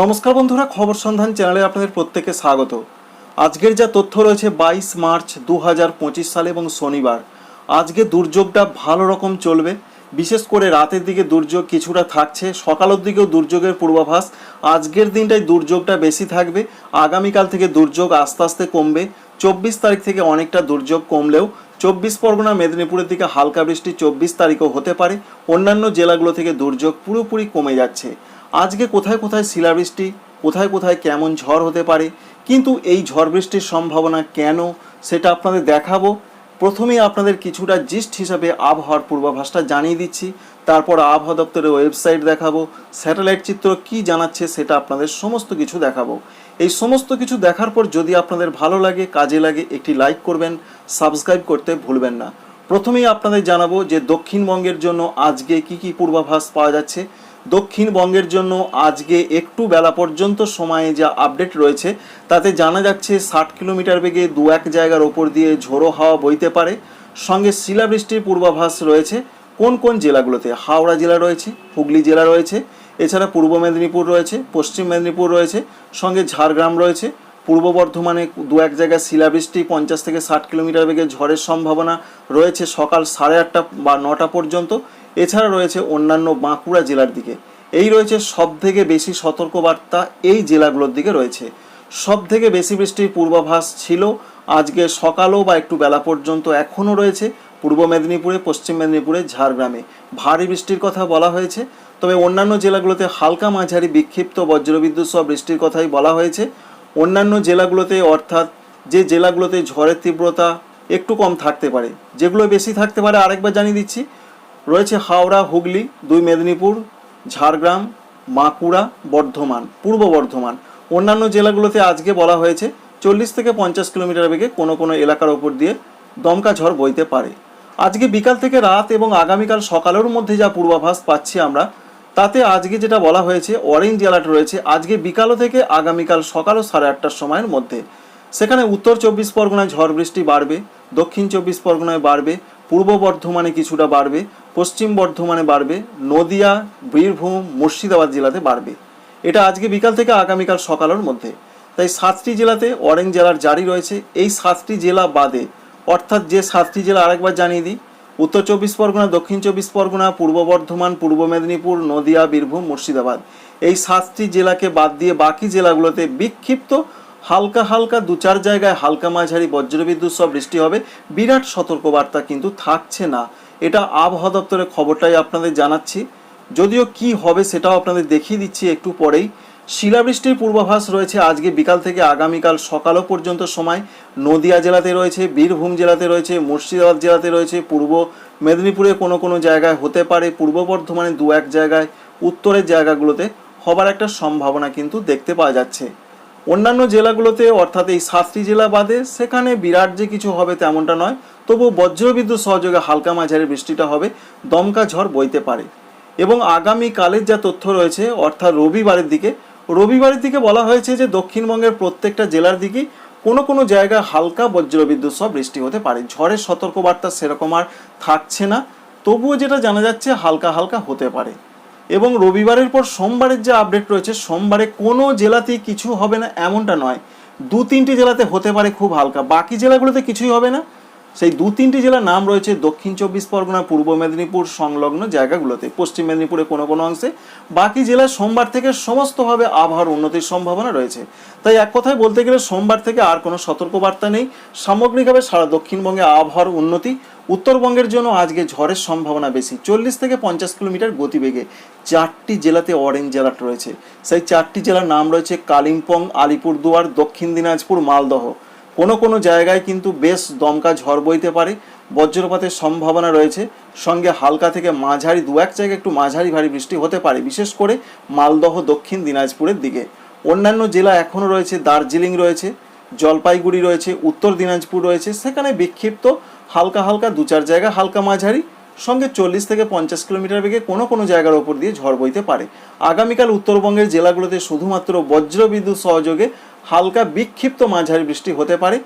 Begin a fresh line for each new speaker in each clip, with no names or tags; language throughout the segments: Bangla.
নমস্কার বন্ধুরা, খবর সন্ধান চ্যানেলে আপনাদের প্রত্যেকে স্বাগত। আজকের যা তথ্য রয়েছে বাইশ মার্চ দু সাল এবং শনিবার। আজকে দুর্যোগটা ভালো রকম চলবে। বিশেষ করে রাতের দিকে দুর্যোগ কিছুটা থাকছে সকালের দিকেও দুর্যোগের পূর্বাভাস। আজকের দিনটাই দুর্যোগটা বেশি থাকবে। আগামীকাল থেকে দুর্যোগ আস্তে আস্তে কমবে। চব্বিশ তারিখ থেকে অনেকটা দুর্যোগ কমলেও চব্বিশ পরগনা, মেদিনীপুরের দিকে হালকা বৃষ্টি চব্বিশ তারিখও হতে পারে। অন্যান্য জেলাগুলো থেকে দুর্যোগ পুরোপুরি কমে যাচ্ছে। আজকে কোথায় কোথায় শিলাবৃষ্টি, কোথায় কোথায় কেমন ঝড় হতে পারে, কিন্তু এই ঝড় বৃষ্টির সম্ভাবনা কেন, সেটা আপনাদের দেখাবো। প্রথমেই আপনাদের কিছুটা জিস্ট হিসাবে আবহাওয়ার পূর্বাভাসটা জানিয়ে দিচ্ছি। তারপর আবহাওয়া দপ্তরের ওয়েবসাইট দেখাবো, স্যাটেলাইট চিত্র কি জানাচ্ছে সেটা আপনাদের সমস্ত কিছু দেখাবো। এই সমস্ত কিছু দেখার পর যদি আপনাদের ভালো লাগে, কাজে লাগে, একটি লাইক করবেন, সাবস্ক্রাইব করতে ভুলবেন না। প্রথমেই আপনাদের জানাব যে দক্ষিণবঙ্গের জন্য আজকে কি কি পূর্বাভাস পাওয়া যাচ্ছে। দক্ষিণবঙ্গের জন্য আজকে একটু বেলা পর্যন্ত সময়ে যা আপডেট রয়েছে, তাতে জানা যাচ্ছে ষাট কিলোমিটার বেগে দু এক জায়গার ওপর দিয়ে ঝোড়ো হাওয়া বইতে পারে। সঙ্গে শিলাবৃষ্টির পূর্বাভাস রয়েছে। কোন কোন জেলাগুলোতে? হাওড়া জেলা রয়েছে, হুগলি জেলা রয়েছে, এছাড়া পূর্ব মেদিনীপুর রয়েছে, পশ্চিম মেদিনীপুর রয়েছে, সঙ্গে ঝাড়গ্রাম রয়েছে। পূর্ব বর্ধমানে দু এক জায়গায় শিলাবৃষ্টি, পঞ্চাশ থেকে ষাট কিলোমিটার বেগে ঝড়ের সম্ভাবনা রয়েছে সকাল সাড়ে আটটা বা নটা পর্যন্ত। এছাড়া রয়েছে অন্যান্য বাঁকুড়া জেলার দিকে। এই রয়েছে সব থেকে বেশি সতর্কবার্তা এই জেলাগুলোর দিকে রয়েছে। সব থেকে বেশি বৃষ্টির পূর্বাভাস ছিল আজকে সকালও বা একটু বেলা পর্যন্ত এখনও রয়েছে। পূর্ব মেদিনীপুরে, পশ্চিম মেদিনীপুরে, ঝাড়গ্রামে। ভারী বৃষ্টির কথা বলা হয়েছে। তবে অন্যান্য জেলাগুলোতে হালকা মাঝারি বিক্ষিপ্ত বজ্রবিদ্যুৎ সহ বৃষ্টির কথাই বলা হয়েছে। অন্যান্য জেলাগুলোতে অর্থাৎ যে জেলাগুলোতে ঝড়ের তীব্রতা একটু কম থাকতে পারে, যেগুলো বেশি থাকতে পারে, আরেকবার জানিয়ে দিচ্ছি। রয়েছে হাওড়া, হুগলি, দুই মেদিনীপুর, ঝাড়গ্রাম, বাঁকুড়া, বর্ধমান, পূর্ব বর্ধমান। অন্যান্য জেলাগুলোতে আজকে বলা হয়েছে চল্লিশ থেকে পঞ্চাশ কিলোমিটার বেগে কোনো কোনো এলাকার ওপর দিয়ে দমকা ঝড় বইতে পারে। আজকে বিকাল থেকে রাত এবং আগামীকাল সকালের মধ্যে যা পূর্বাভাস পাচ্ছি আমরা, তাতে আজকে যেটা বলা হয়েছে অরেঞ্জ অ্যালার্ট রয়েছে। আজকে বিকালও থেকে আগামীকাল সকালও সাড়ে আটটার সময়ের মধ্যে। সেখানে উত্তর চব্বিশ পরগনায় ঝড় বৃষ্টি বাড়বে, দক্ষিণ চব্বিশ পরগনায় বাড়বে, পূর্ব বর্ধমানে কিছুটা বাড়বে, পশ্চিম বর্ধমানে বাড়বে, নদিয়া, বীরভূম, মুর্শিদাবাদ জেলাতে বাড়বে। এটা আজকে বিকাল থেকে আগামীকাল সকালের মধ্যে। তাই সাতটি জেলাতে অরেঞ্জ জেলার জারি রয়েছে। এই সাতটি জেলা বাদে, অর্থাৎ যে সাতটি জেলা আরেকবার জানিয়ে দিই, উত্তর চব্বিশ পরগনা, দক্ষিণ চব্বিশ পরগনা, পূর্ব বর্ধমান, পূর্ব মেদিনীপুর, নদিয়া, বীরভূম, মুর্শিদাবাদ। এই সাতটি জেলাকে বাদ দিয়ে বাকি জেলাগুলোতে বিক্ষিপ্ত হালকা হালকা দু চার জায়গায় হালকা মাঝারি বজ্রবিদ্যুৎ সব বৃষ্টি হবে। বিরাট সতর্কবার্তা কিন্তু থাকছে না। এটা আবহাওয়া দপ্তরের খবরটাই আপনাদের জানাচ্ছি। যদিও কি হবে সেটাও আপনাদের দেখিয়ে দিচ্ছি একটু পরেই। শিলাবৃষ্টির পূর্বাভাস রয়েছে আজকে বিকাল থেকে আগামীকাল সকালও পর্যন্ত সময়। নদিয়া জেলাতে রয়েছে, বীরভূম জেলাতে রয়েছে, মুর্শিদাবাদ জেলাতে রয়েছে, পূর্ব মেদিনীপুরে কোনো কোনো জায়গায় হতে পারে, পূর্ব বর্ধমানে দু এক জায়গায়, উত্তরের জায়গাগুলোতে হবার একটা সম্ভাবনা কিন্তু দেখতে পাওয়া যাচ্ছে। অন্যান্য জেলাগুলোতে অর্থাৎ এই সাতটি জেলা বাদে সেখানে বিরাট যে কিছু হবে তেমনটা নয় তবু বজ্রবিদ্যুৎ সহযোগে হালকা মাঝারি বৃষ্টিটা হবে, দমকা ঝড় বইতে পারে। এবং আগামী কালের যা তথ্য রয়েছে, অর্থাৎ রবিবারের দিকে রবিবারের দিকে বলা হয়েছে যে দক্ষিণবঙ্গের প্রত্যেকটা জেলার দিকেই কোনো কোনো জায়গায় হালকা বজ্রবিদ্যুৎ সহ বৃষ্টি হতে পারে। ঝড়ের সতর্কবার্তা সেরকম আর থাকছে না, তবুও যেটা জানা যাচ্ছে হালকা হালকা হতে পারে। এবং রবিবারের পর সোমবারের যে আপডেট রয়েছে, সোমবারে কোনো জেলাতেই কিছু হবে না, এমনটা নয়। দু তিনটি জেলাতে হতে পারে খুব হালকা। বাকি জেলাগুলোতে কিছুই হবে না। সেই দু তিনটি জেলার নাম রয়েছে দক্ষিণ চব্বিশ পরগনা, পূর্ব মেদিনীপুর সংলগ্ন জায়গাগুলোতে। পশ্চিম মেদিনীপুরে কোনো কোনো অংশে। বাকি জেলায় সোমবার থেকে সমস্তভাবে আবহাওয়ার উন্নতির সম্ভাবনা রয়েছে। তাই এক কথায় বলতে গেলে সোমবার থেকে আর কোনো সতর্কবার্তা নেই। সামগ্রিকভাবে সারা দক্ষিণবঙ্গে আবহাওয়ার উন্নতি, উত্তরবঙ্গের জন্য আজকে ঝড়ের সম্ভাবনা বেশি। চল্লিশ থেকে পঞ্চাশ কিলোমিটার গতিবেগে চারটি জেলাতে অরেঞ্জ জেলাট রয়েছে। সেই চারটি জেলার নাম রয়েছে কালিম্পং, আলিপুরদুয়ার, দক্ষিণ দিনাজপুর, মালদহ। কোনো কোনো জায়গায় কিন্তু বেশ দমকা ঝড় বইতে পারে, বজ্রপাতের সম্ভাবনা রয়েছে। সঙ্গে হালকা থেকে মাঝারি, দু এক জায়গায় একটু মাঝারি ভারী বৃষ্টি হতে পারে, বিশেষ করে মালদহ দক্ষিণ দিনাজপুরের দিকে। অন্যান্য জেলা এখনও রয়েছে, দার্জিলিং রয়েছে, জলপাইগুড়ি রয়েছে, উত্তর দিনাজপুর রয়েছে, সেখানে বিক্ষিপ্ত হালকা হালকা দু চার জায়গা হালকা মাঝারি, সঙ্গে চল্লিশ থেকে পঞ্চাশ কিলোমিটার বেগে কোনো কোনো জায়গার ওপর দিয়ে ঝড় বইতে পারে। আগামীকাল উত্তরবঙ্গের জেলাগুলোতে শুধুমাত্র বজ্রবিদ্যুৎ সহযোগে হালকা বিক্ষিপ্ত মাঝারি বৃষ্টি হতে পারে,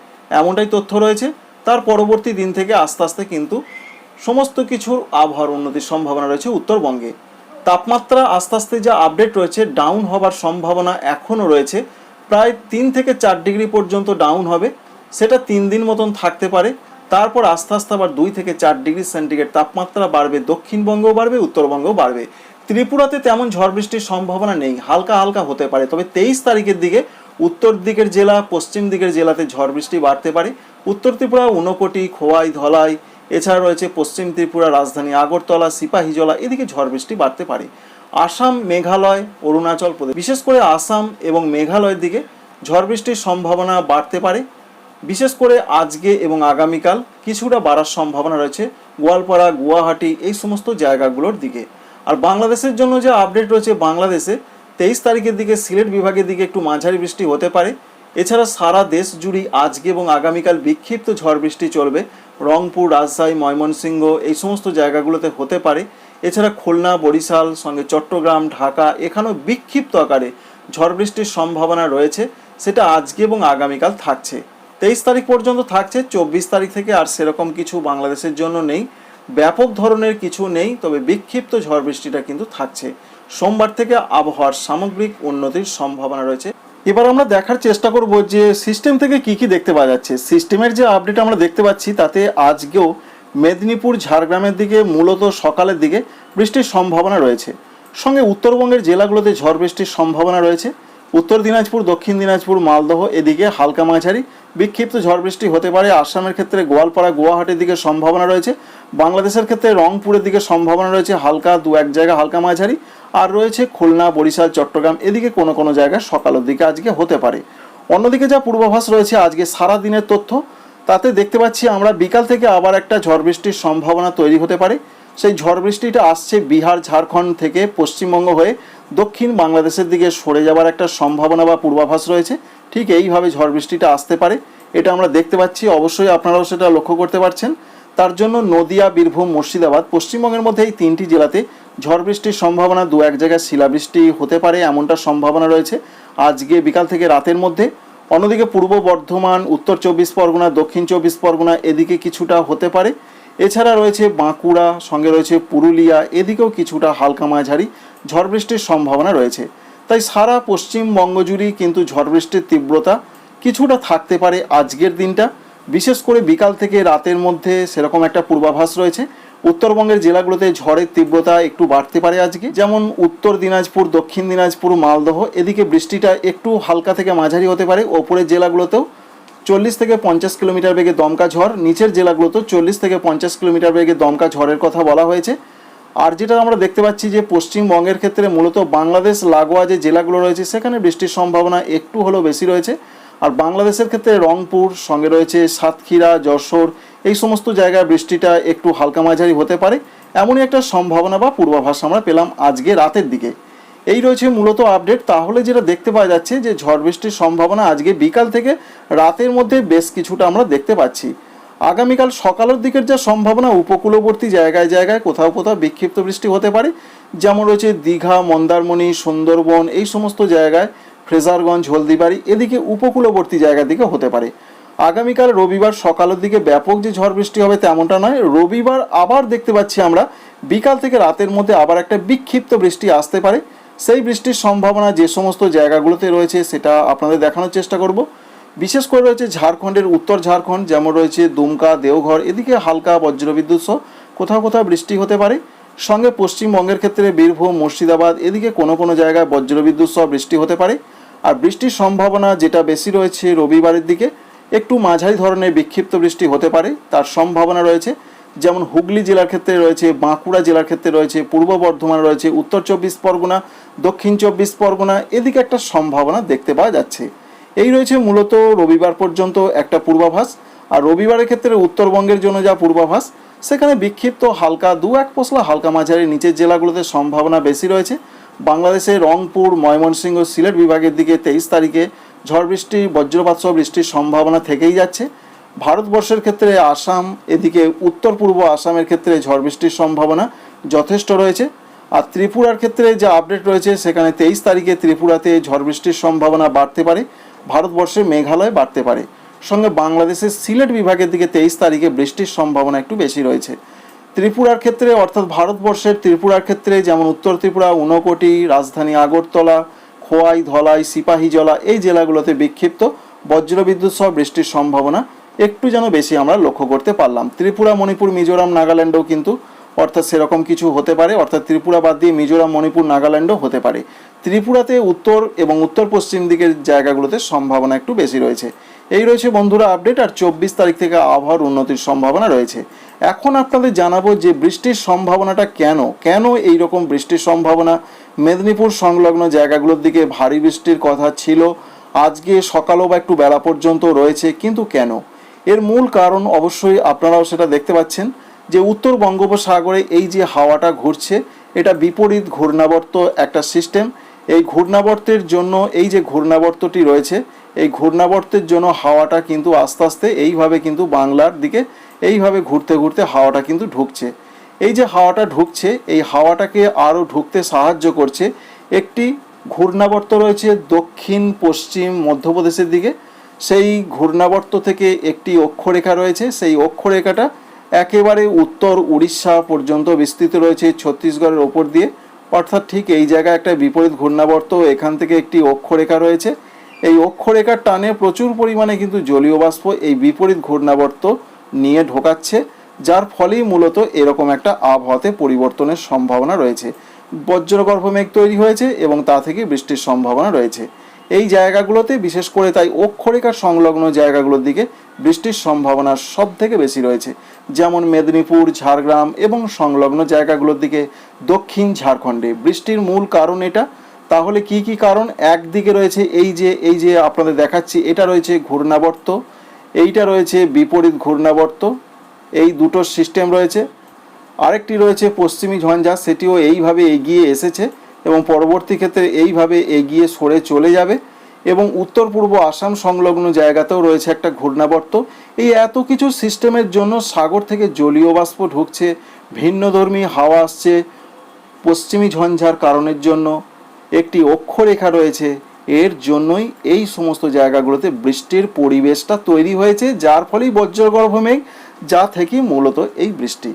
এমনটাই তথ্য রয়েছে। তার পরবর্তী দিন থেকে আস্তে আস্তে কিন্তু সমস্ত কিছুর আবহাওয়ার উন্নতির সম্ভাবনা রয়েছে উত্তরবঙ্গে। তাপমাত্রা আস্তে আস্তে যা আপডেট রয়েছে ডাউন হবার সম্ভাবনা এখনও রয়েছে। প্রায় তিন থেকে চার ডিগ্রি পর্যন্ত ডাউন হবে। সেটা তিন দিন মতন থাকতে পারে। তারপর আস্তে আস্তে আবার দুই থেকে চার ডিগ্রি সেন্টিগ্রেড তাপমাত্রা বাড়বে, দক্ষিণবঙ্গও বাড়বে, উত্তরবঙ্গও বাড়বে। ত্রিপুরাতে তেমন ঝড় বৃষ্টির সম্ভাবনা নেই, হালকা হালকা হতে পারে। তবে তেইশ তারিখের দিকে উত্তর দিকের জেলা, পশ্চিম দিকের জেলাতে ঝড় বৃষ্টি বাড়তে পারে। উত্তর ত্রিপুরা, ঊনকোটি, খোয়াই, ধলাই, এছাড়া রয়েছে পশ্চিম ত্রিপুরা, রাজধানী আগরতলা সিপাহীজলা এদিকে ঝড় বৃষ্টি বাড়তে পারে। আসাম, মেঘালয়, অরুণাচল প্রদেশ, বিশেষ করে আসাম এবং মেঘালয়ের দিকে ঝড় বৃষ্টির সম্ভাবনা বাড়তে পারে। বিশেষ করে আজকে এবং আগামীকাল কিছুটা বাড়ার সম্ভাবনা রয়েছে গোয়ালপাড়া, গুয়াহাটি, এই সমস্ত জায়গাগুলোর দিকে। আর বাংলাদেশের জন্য যে আপডেট রয়েছে, বাংলাদেশে তেইশ তারিখের দিকে সিলেট বিভাগের দিকে একটু মাঝারি বৃষ্টি হতে পারে। এছাড়া সারা দেশ জুড়ে আজকে এবং আগামীকাল বিক্ষিপ্ত ঝড় বৃষ্টি চলবে। রংপুর, রাজশাহী, ময়মনসিংহ এই সমস্ত জায়গাগুলোতে হতে পারে। এছাড়া খুলনা, বরিশাল, সঙ্গে চট্টগ্রাম, ঢাকা এখানেও বিক্ষিপ্ত আকারে ঝড় বৃষ্টির সম্ভাবনা রয়েছে। সেটা আজকে এবং আগামীকাল থাকছে। তেইশ তারিখ পর্যন্ত থাকছে, চব্বিশ তারিখ থেকে আর সেরকম কিছু বাংলাদেশের জন্য নেই। ব্যাপক ধরনের কিছু নেই, তবে বিক্ষিপ্ত ঝড় বৃষ্টিটা কিন্তু থাকছে। সোমবার থেকে আবহাওয়ার সামগ্রিক উন্নতির সম্ভাবনা রয়েছে। এবার আমরা দেখার চেষ্টা করব যে সিস্টেম থেকে কি কি দেখতে পাওয়া যাচ্ছে। সিস্টেমের যে আপডেট আমরা দেখতে পাচ্ছি, তাতে আজকেও মেদিনীপুর, ঝাড়গ্রামের দিকে, মূলত সকালের দিকে বৃষ্টির সম্ভাবনা রয়েছে। সঙ্গে উত্তরবঙ্গের জেলাগুলোতে ঝড় বৃষ্টির সম্ভাবনা রয়েছে। উত্তর দিনাজপুর, দক্ষিণ দিনাজপুর, মালদহ, এদিকে হালকা মাঝারি। বিক্ষিপ্ত ঝড় বৃষ্টি হতে পারে। আসামের ক্ষেত্রে গোয়ালপাড়া, গুয়াহাটির দিকে সম্ভাবনা রয়েছে। বাংলাদেশের ক্ষেত্রে রংপুরের দিকে সম্ভাবনা রয়েছে হালকা, দু এক জায়গা হালকা মাঝারি। আর রয়েছে খুলনা, বরিশাল, চট্টগ্রাম, এদিকে কোনো কোনো জায়গায় সকালের দিকে আজকে হতে পারে। অন্যদিকে যা পূর্বাভাস রয়েছে, আজকে সারা দিনের তথ্য। তাতে দেখতে পাচ্ছি আমরা বিকাল থেকে আবার একটা ঝড় বৃষ্টির সম্ভাবনা তৈরি হতে পারে। সেই ঝড় বৃষ্টিটা আসছে বিহার, ঝাড়খণ্ড থেকে পশ্চিমবঙ্গ হয়ে দক্ষিণ বাংলাদেশের দিকে সরে যাবার একটা সম্ভাবনা বা পূর্বাভাস রয়েছে। ঠিক এইভাবে ঝড় বৃষ্টিটা আসতে পারে, এটা আমরা দেখতে পাচ্ছি। অবশ্যই আপনারাও সেটা লক্ষ্য করতে পারছেন। তার জন্য নদিয়া, বীরভূম, মুর্শিদাবাদ, পশ্চিমবঙ্গের মধ্যে এই তিনটি জেলাতে ঝড় বৃষ্টির সম্ভাবনা দু এক জায়গায় শিলাবৃষ্টি হতে পারে, এমনটা সম্ভাবনা রয়েছে। আজকে বিকাল থেকে রাতের মধ্যে অন্যদিকে পূর্ব বর্ধমান, উত্তর চব্বিশ পরগনা, দক্ষিণ চব্বিশ পরগনা এদিকে কিছুটা হতে পারে। এছাড়া রয়েছে বাঁকুড়া, সঙ্গে রয়েছে পুরুলিয়া, এদিকেও কিছুটা হালকা মাঝারি। ঝড় বৃষ্টির সম্ভাবনা রয়েছে। তাই সারা পশ্চিমবঙ্গ জুড়েই কিন্তু ঝড় বৃষ্টির তীব্রতা কিছুটা থাকতে পারে আজকের দিনটা। বিশেষ করে বিকাল থেকে রাতের মধ্যে সেরকম একটা পূর্বাভাস রয়েছে। উত্তরবঙ্গের জেলাগুলোতে ঝড়ের তীব্রতা একটু বাড়তে পারে আজকে। যেমন উত্তর দিনাজপুর, দক্ষিণ দিনাজপুর, মালদহ, এদিকে বৃষ্টিটা একটু হালকা থেকে মাঝারি হতে পারে। ওপরের জেলাগুলোতেও চল্লিশ থেকে পঞ্চাশ কিলোমিটার বেগে দমকা ঝড়, নিচের জেলাগুলোতেও চল্লিশ থেকে পঞ্চাশ কিলোমিটার বেগে দমকা ঝড়ের কথা বলা হয়েছে। আর যেটা আমরা দেখতে পাচ্ছি যে পশ্চিমবঙ্গের ক্ষেত্রে মূলত বাংলাদেশ, লাগোয়া যে জেলাগুলো রয়েছে, সেখানে বৃষ্টির সম্ভাবনা একটু হলেও বেশি রয়েছে। আর বাংলাদেশের ক্ষেত্রে রংপুর, সঙ্গে রয়েছে সাতক্ষীরা, যশোর, এই সমস্ত জায়গায় বৃষ্টিটা একটু হালকা মাঝারি হতে পারে। এমনই একটা সম্ভাবনা বা পূর্বাভাস আমরা পেলাম আজকে রাতের দিকে। এই রয়েছে মূলত আপডেট। তাহলে যেটা দেখতে পাওয়া যাচ্ছে যে ঝড় বৃষ্টির সম্ভাবনা আজকে বিকাল থেকে রাতের মধ্যে বেশ কিছুটা আমরা দেখতে পাচ্ছি। আগামীকাল সকালের দিকের যা সম্ভাবনা, উপকূলবর্তী জায়গায় জায়গায় কোথাও কোথাও বিক্ষিপ্ত বৃষ্টি হতে পারে। যেমন রয়েছে দীঘা, মন্দারমণি, সুন্দরবন, এই সমস্ত জায়গায় ফ্রেজারগঞ্জ, হলদিবাড়ি, এদিকে উপকূলবর্তী জায়গার দিকে হতে পারে। আগামীকাল রবিবার সকালের দিকে ব্যাপক যে ঝড় বৃষ্টি হবে তেমনটা নয়, রবিবার আবার দেখতে পাচ্ছি আমরা বিকাল থেকে রাতের মধ্যে আবার একটা বিক্ষিপ্ত বৃষ্টি আসতে পারে। সেই বৃষ্টির সম্ভাবনা যে সমস্ত জায়গাগুলোতে রয়েছে সেটা আপনাদের দেখানোর চেষ্টা করব। বিশেষ করে রয়েছে ঝাড়খণ্ডের উত্তর ঝাড়খণ্ড, যেমন রয়েছে দুমকা, দেওঘর, এদিকে হালকা বজ্রবিদ্যুৎ সহ কোথাও কোথাও বৃষ্টি হতে পারে। সঙ্গে পশ্চিমবঙ্গের ক্ষেত্রে বীরভূম, মুর্শিদাবাদ, এদিকে কোনো কোনো জায়গায় বজ্রবিদ্যুৎ সহ বৃষ্টি হতে পারে। আর বৃষ্টির সম্ভাবনা যেটা বেশি রয়েছে রবিবারের দিকে, একটু মাঝারি ধরনের বিক্ষিপ্ত বৃষ্টি হতে পারে। তার সম্ভাবনা রয়েছে, যেমন হুগলি জেলার ক্ষেত্রে রয়েছে, বাঁকুড়া জেলার ক্ষেত্রে রয়েছে, পূর্ব বর্ধমান রয়েছে, উত্তর চব্বিশ পরগনা, দক্ষিণ চব্বিশ পরগনা, এদিকে একটা সম্ভাবনা দেখতে পাওয়া যাচ্ছে। এই রয়েছে মূলত রবিবার পর্যন্ত একটা পূর্বাভাস, আর রবিবারের ক্ষেত্রে উত্তরবঙ্গের জন্য যা পূর্বাভাস, সেখানে বিক্ষিপ্ত হালকা দু এক পশলা হালকা মাঝারি নিচের জেলাগুলোতে সম্ভাবনা বেশি রয়েছে। বাংলাদেশে রংপুর, ময়মনসিংহ, সিলেট বিভাগের দিকে তেইশ তারিখে ঝড় বৃষ্টি, বজ্রপাত সহ বৃষ্টির সম্ভাবনা থেকেই যাচ্ছে। ভারতবর্ষের ক্ষেত্রে আসাম, এদিকে উত্তর পূর্ব আসামের ক্ষেত্রে ঝড় বৃষ্টির সম্ভাবনা যথেষ্ট রয়েছে। আর ত্রিপুরার ক্ষেত্রে যে আপডেট রয়েছে, সেখানে তেইশ তারিখে ত্রিপুরাতে ঝড় বৃষ্টির সম্ভাবনা বাড়তে পারে। ভারতবর্ষে মেঘালয় বাড়তে পারে। সঙ্গে বাংলাদেশের সিলেট বিভাগের দিকে তেইশ তারিখে বৃষ্টির সম্ভাবনা একটু বেশি রয়েছে। ত্রিপুরার ক্ষেত্রে, অর্থাৎ ভারতবর্ষের ত্রিপুরার ক্ষেত্রে যেমন উত্তর ত্রিপুরা, ঊনকোটি, রাজধানী আগরতলা, খোয়াই, ধলাই সিপাহীজলা এই জেলাগুলোতে বিক্ষিপ্ত বজ্রবিদ্যুৎ সহ বৃষ্টির সম্ভাবনা একটু যেন বেশি আমরা লক্ষ্য করতে পারলাম। ত্রিপুরা, মণিপুর, মিজোরাম, নাগাল্যান্ডও কিন্তু অর্থাৎ সেরকম কিছু হতে পারে, অর্থাৎ ত্রিপুরা বাদ দিয়ে মিজোরাম, মণিপুর, নাগাল্যান্ডও হতে পারে। ত্রিপুরাতে উত্তর এবং উত্তর পশ্চিম দিকের জায়গাগুলোতে সম্ভাবনা একটু বেশি রয়েছে। এই রয়েছে বন্ধুরা আপডেট, আর চব্বিশ তারিখ থেকে আবহাওয়ার উন্নতির সম্ভাবনা রয়েছে। এখন আপনাদের জানাব যে বৃষ্টির সম্ভাবনাটা কেন? কেন এই রকম বৃষ্টির সম্ভাবনা? মেদিনীপুর সংলগ্ন জায়গাগুলোর দিকে ভারী বৃষ্টির কথা ছিল। আজকে সকালও বা একটু বেলা পর্যন্ত রয়েছে, কিন্তু কেন? এর মূল কারণ অবশ্যই আপনারাও সেটা দেখতে পাচ্ছেন। যে উত্তর বঙ্গোপসাগরে এই যে হাওয়াটা ঘুরছে, এটা বিপরীত ঘূর্ণাবর্ত একটা সিস্টেম এই ঘূর্ণাবর্তের জন্য, এই যে ঘূর্ণাবর্তটি রয়েছে, এই ঘূর্ণাবর্তের জন্য হাওয়াটা কিন্তু আস্তে আস্তে এইভাবে কিন্তু বাংলার দিকে, এইভাবে ঘুরতে ঘুরতে হাওয়াটা কিন্তু ঢুকছে। এই যে হাওয়াটা ঢুকছে, এই হাওয়াটাকে আরও ঢুকতে সাহায্য করছে একটি ঘূর্ণাবর্ত রয়েছে দক্ষিণ, পশ্চিম, মধ্যপ্রদেশের দিকে। সেই ঘূর্ণাবর্ত থেকে একটি অক্ষরেখা রয়েছে, সেই অক্ষরেখাটা একেবারে উত্তর উড়িষ্যা পর্যন্ত বিস্তৃত রয়েছে ছত্তিশগড়ের ওপর দিয়ে। অর্থাৎ ঠিক এই জায়গায় একটা বিপরীত ঘূর্ণাবর্ত, এখান থেকে একটি অক্ষরেখা রয়েছে। এই অক্ষরেখার টানে প্রচুর পরিমাণে কিন্তু জলীয় বাষ্প এই বিপরীত ঘূর্ণাবর্ত নিয়ে ঢোকাচ্ছে, যার ফলেই মূলত এরকম একটা আবহাওয়াতে পরিবর্তনের সম্ভাবনা রয়েছে। বজ্রগর্ভ মেঘ তৈরি হয়েছে এবং তা থেকে বৃষ্টির সম্ভাবনা রয়েছে। এই জায়গাগুলোতে, বিশেষ করে তাই অক্ষরেখার সংলগ্ন জায়গাগুলোর দিকে বৃষ্টির সম্ভাবনা সব থেকে বেশি রয়েছে। যেমন মেদিনীপুর, ঝাড়গ্রাম এবং সংলগ্ন জায়গাগুলোর দিকে দক্ষিণ ঝাড়খণ্ডে। বৃষ্টির মূল কারণ এটা। তাহলে কি কি কারণ? একদিকে রয়েছে এই যে এই যে আপনাদের দেখাচ্ছি, এটা রয়েছে ঘূর্ণাবর্ত, এইটা রয়েছে বিপরীত ঘূর্ণাবর্ত, এই দুটো সিস্টেম রয়েছে। আরেকটি রয়েছে পশ্চিমী ঝঞ্ঝা, সেটিও এইভাবে এগিয়ে এসেছে এবং পরবর্তী ক্ষেত্রে এইভাবে এগিয়ে সরে চলে যাবে। এবং উত্তর পূর্ব আসাম সংলগ্ন জায়গাতেও রয়েছে একটা ঘূর্ণাবর্ত। এই এত কিছু সিস্টেমের জন্য সাগর থেকে জলীয় বাষ্প ঢুকছে ভিন্নধর্মী হাওয়া আসছে, পশ্চিমী ঝঞ্ঝার কারণের জন্য একটি অক্ষরেখা রয়েছে। এর জন্যই এই সমস্ত জায়গাগুলোতে বৃষ্টির পরিবেশটা তৈরি হয়েছে, যার ফলেই বজ্রগর্ভ মেঘ, যা থেকে মূলত এই বৃষ্টি।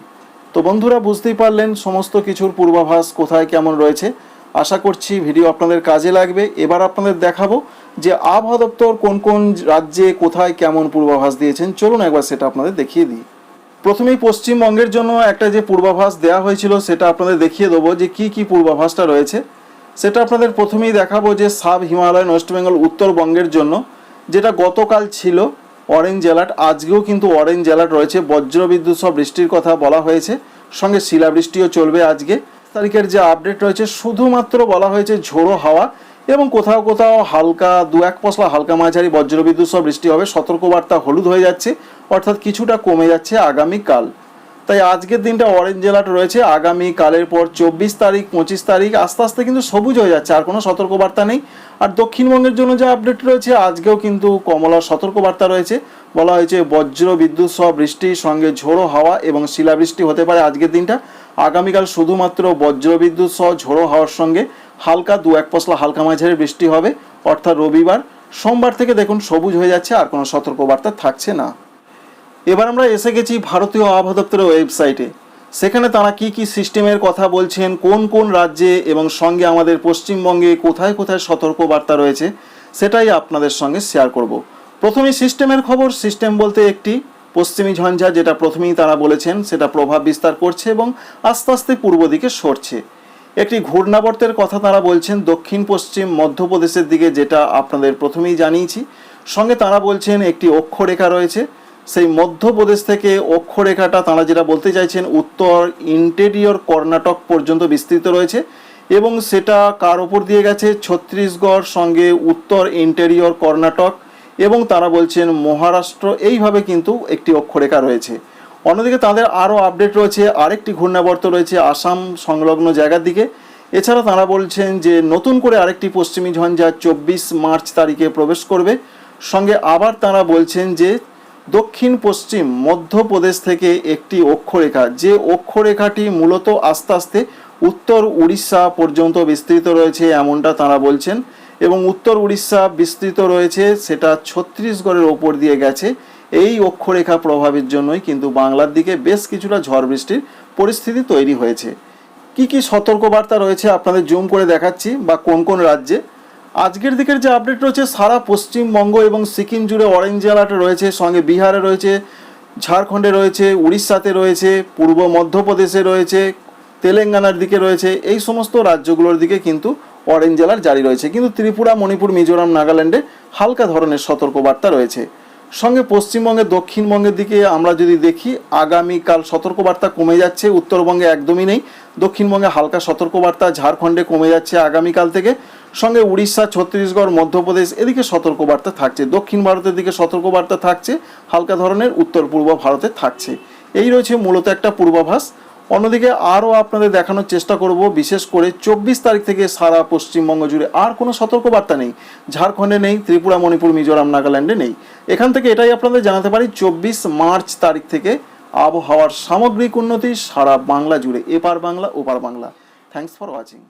তো বন্ধুরা, বুঝতেই পারলেন সমস্ত কিছুর পূর্বাভাস কোথায় কেমন রয়েছে। আশা করছি ভিডিও আপনাদের কাজে লাগবে। এবার আপনাদের দেখাবো যে আবহাওয়া দপ্তর কোন কোন রাজ্যে, কোথায় কেমন পূর্বাভাস দিয়েছেন, চলুন একবার সেটা আপনাদের দেখিয়ে দিই। প্রথমেই পশ্চিমবঙ্গের জন্য একটা যে পূর্বাভাস দেওয়া হয়েছিল, সেটা আপনাদের দেখিয়ে দেবো যে কি কি পূর্বাভাসটা রয়েছে। সেটা আপনাদের প্রথমেই দেখাবো যে সাব হিমালয়ান ওয়েস্ট বেঙ্গল, উত্তরবঙ্গের জন্য, যেটা গতকাল ছিল অরেঞ্জ অ্যালার্ট, আজকেও কিন্তু অরেঞ্জ অ্যালার্ট রয়েছে, বজ্রবিদ্যুৎ সব বৃষ্টির কথা বলা হয়েছে, সঙ্গে শিলাবৃষ্টিও চলবে আজকে। তারিখের যে আপডেট রয়েছে, শুধুমাত্র বলা হয়েছে ঝোড়ো হাওয়া এবং কোথাও কোথাও হালকা, দু এক পশলা হালকা মাঝারি বজ্রবিদ্যুৎ সহ বৃষ্টি হবে, সতর্কবার্তা হলুদ হয়ে যাচ্ছে, অর্থাৎ কিছুটা কমে যাচ্ছে আগামীকাল। তাই আজকের দিনটা অরেঞ্জ অ্যালার্ট রয়েছে আগামী কালের পর চব্বিশ তারিখ, পঁচিশ তারিখ, আস্তে আস্তে কিন্তু সবুজ হয়ে যাচ্ছে, আর কোনো সতর্কবার্তা নেই। আর দক্ষিণবঙ্গের জন্য যে আপডেট রয়েছে, আজকেও কিন্তু কমলা সতর্কবার্তা রয়েছে। বলা হয়েছে বজ্র বিদ্যুৎ সহ বৃষ্টির সঙ্গে ঝোড়ো হাওয়া এবং শিলাবৃষ্টি হতে পারে আজকের দিনটা। আগামীকাল শুধুমাত্র বজ্র বিদ্যুৎ সহ ঝোড়ো হাওয়ার সঙ্গে হালকা দু এক পশলা হালকা মাঝারি বৃষ্টি হবে। অর্থাৎ রবিবার, সোমবার থেকে দেখুন সবুজ হয়ে যাচ্ছে, আর কোনো সতর্কবার্তা থাকছে না। এবার আমরা এসে গেছি ভারতীয় আবহাওয়া দপ্তরের ওয়েবসাইটে। সেখানে তারা কি কি সিস্টেমের কথা বলছেন, কোন কোন রাজ্যে এবং সঙ্গে আমাদের পশ্চিমবঙ্গে কোথায় কোথায় সতর্কবার্তা রয়েছে, সেটাই আপনাদের সঙ্গে শেয়ার করব। প্রথমে সিস্টেমের খবর, সিস্টেম বলতে একটি পশ্চিমী ঝঞ্ঝা, যেটা প্রথমেই তারা বলেছেন, সেটা প্রভাব বিস্তার করছে এবং আস্তে আস্তে পূর্ব দিকে সরছে। একটি ঘূর্ণাবর্তের কথা তারা বলছেন দক্ষিণ, পশ্চিম, মধ্যপ্রদেশের দিকে, যেটা আপনাদের প্রথমেই জানিয়েছি। সঙ্গে তারা বলছেন একটি অক্ষরেখা রয়েছে। সেই মধ্যপ্রদেশ থেকে অক্ষরেখাটা তারা যেটা বলতে চাইছেন, উত্তর ইন্টেরিয়র কর্ণাটক পর্যন্ত বিস্তৃত রয়েছে এবং সেটা কার ওপর দিয়ে গেছে? ছত্তিশগড়, সঙ্গে উত্তর ইন্টেরিয়র কর্ণাটক এবং তারা বলছেন মহারাষ্ট্র। এইভাবে কিন্তু একটি অক্ষরেখা রয়েছে। অন্যদিকে তাদের আরও আপডেট রয়েছে, আরেকটি ঘূর্ণাবর্ত রয়েছে আসাম সংলগ্ন জায়গার দিকে। এছাড়া তারা বলছেন যে নতুন করে আরেকটি পশ্চিমী ঝঞ্ঝা চব্বিশ মার্চ তারিখে প্রবেশ করবে। সঙ্গে আবার তারা বলছেন যে দক্ষিণ পশ্চিম মধ্যপ্রদেশ থেকে একটি অক্ষরেখা, যে অক্ষরেখাটি মূলত আস্তে আস্তে উত্তর উড়িষ্যা পর্যন্ত বিস্তৃত রয়েছে এমনটা তারা বলছেন। এবং উত্তর উড়িষ্যা বিস্তৃত রয়েছে, সেটা ছত্তিশগড়ের ওপর দিয়ে গেছে। এই অক্ষরেখা প্রভাবের জন্যই কিন্তু বাংলার দিকে বেশ কিছুটা ঝড় বৃষ্টির পরিস্থিতি তৈরি হয়েছে। কি কি সতর্কবার্তা রয়েছে আপনাদের জুম করে দেখাচ্ছি বা কোন কোন রাজ্যে? আজকের দিকের যে আপডেট রয়েছে, সারা পশ্চিমবঙ্গ এবং সিকিম জুড়ে অরেঞ্জ অ্যালার্ট রয়েছে, সঙ্গে বিহারে রয়েছে, ঝাড়খণ্ডে রয়েছে, উড়িষ্যাতে রয়েছে, পূর্ব মধ্যপ্রদেশে রয়েছে, তেলেঙ্গানার দিকে রয়েছে, এই সমস্ত রাজ্যগুলোর দিকে কিন্তু অরেঞ্জ অ্যালার্ট জারি রয়েছে। কিন্তু ত্রিপুরা, মণিপুর, মিজোরাম, নাগাল্যান্ডে হালকা ধরনের সতর্কবার্তা রয়েছে। সঙ্গে পশ্চিমবঙ্গের, দক্ষিণবঙ্গের দিকে আমরা যদি দেখি, আগামীকাল সতর্কবার্তা কমে যাচ্ছে, উত্তরবঙ্গে একদমই নেই। দক্ষিণবঙ্গে হালকা সতর্কবার্তা, ঝাড়খণ্ডে কমে যাচ্ছে আগামীকাল থেকে। সঙ্গে উড়িষ্যা, ছত্তিশগড়, মধ্যপ্রদেশ, এদিকে সতর্কবার্তা থাকছে। দক্ষিণ ভারতের দিকে সতর্কবার্তা থাকছে, হালকা ধরনের উত্তর পূর্ব ভারতে থাকছে। এই রয়েছে মূলত একটা পূর্বাভাস। অন্যদিকে আরও আপনাদের দেখানোর চেষ্টা করব, বিশেষ করে চব্বিশ তারিখ থেকে সারা পশ্চিমবঙ্গ জুড়ে আর কোনো সতর্কবার্তা নেই। ঝাড়খণ্ডে নেই, ত্রিপুরা, মণিপুর, মিজোরাম, নাগাল্যান্ডে নেই। এখান থেকে এটাই আপনাদের জানাতে পারি, চব্বিশ মার্চ তারিখ থেকে আবহাওয়ার সামগ্রিক উন্নতি সারা বাংলা জুড়ে, এপার বাংলা, ওপার বাংলা। Thanks for watching